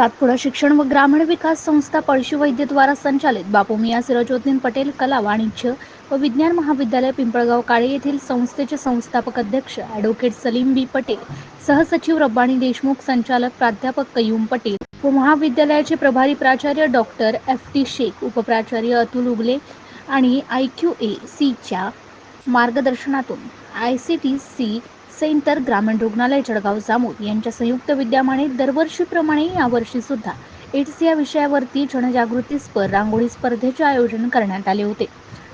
सातपुडा शिक्षण व ग्रामीण विकास संस्था पळशी वैद्य द्वारा संचालित. बापू मियां सिराजउद्दीन पटेल कला वाणिज्य व विज्ञान महाविद्यालय पिंपळगाव काळे येथील संस्थेचे संस्थापक अध्यक्ष ॲडव्होकेट सलीम बी. पटेल सहसचिव रब्बाणी देशमुख संचालक प्राध्यापक कयूम पटेल व महाविद्यालयाचे प्रभारी प्राचार्य डॉक्टर एफ टी शेख उपप्राचार्य अतुल उगले आणि आय क्यू ए सीच्या मार्गदर्शनातून I C T C centre ग्रामीण रुग्णालय जळगाव जामोद यांच्या संयुक्त विद्यमाने दरवर्षीप्रमाणे यावर्षी सुद्धा एड्स या विषयावरती जनजागृतीपर रांगोळी स्पर्धेचे आयोजन करण्यात आले होते.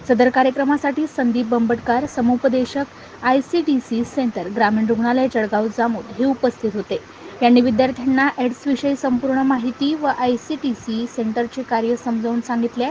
सदर कार्यक्रमासाठी संदीप बंबटकार समुपदेशक I C T C centre ग्रामीण रुग्णालय जळगाव जामोद हे उपस्थित होते. यांनी विद्यार्थ्यांना एड्सविषयी संपूर्ण माहिती व आय सी टी सी सेंटरचे कार्य समजावून सांगितले.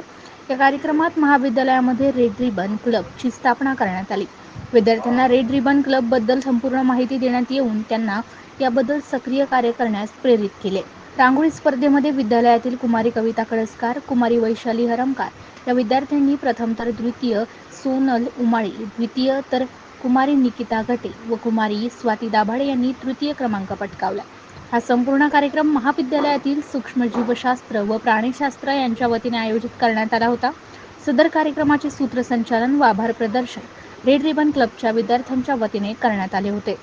या कार्यक्रमात महाविद्यालयामध्ये रेड रिबन क्लबची स्थापना करण्यात आली. विद्यार्थ्यांना रेड रिबन क्लबबद्दल संपूर्ण माहिती देण्यात येऊन त्यांना याबद्दल सक्रिय कार्य करण्यास प्रेरित केले. रांगोळी स्पर्धेमध्ये विद्यालयातील कुमारी कविता कळसकार कुमारी वैशाली हरमकार या विद्यार्थ्यांनी प्रथम तर द्वितीय सोनल उमाळी द्वितीय तर कुमारी निकिता गटे व कुमारी स्वाती दाभाडे यांनी तृतीय क्रमांक पटकावला. हा संपूर्ण कार्यक्रम महाविद्यालयातील सूक्ष्मजीवशास्त्र व प्राणीशास्त्र यांच्या वतीने आयोजित करण्यात आला होता. सदर कार्यक्रमाचे सूत्रसंचालन व आभार प्रदर्शन रेड रिबन क्लबच्या विद्यार्थ्यांच्या वतीने करण्यात आले होते.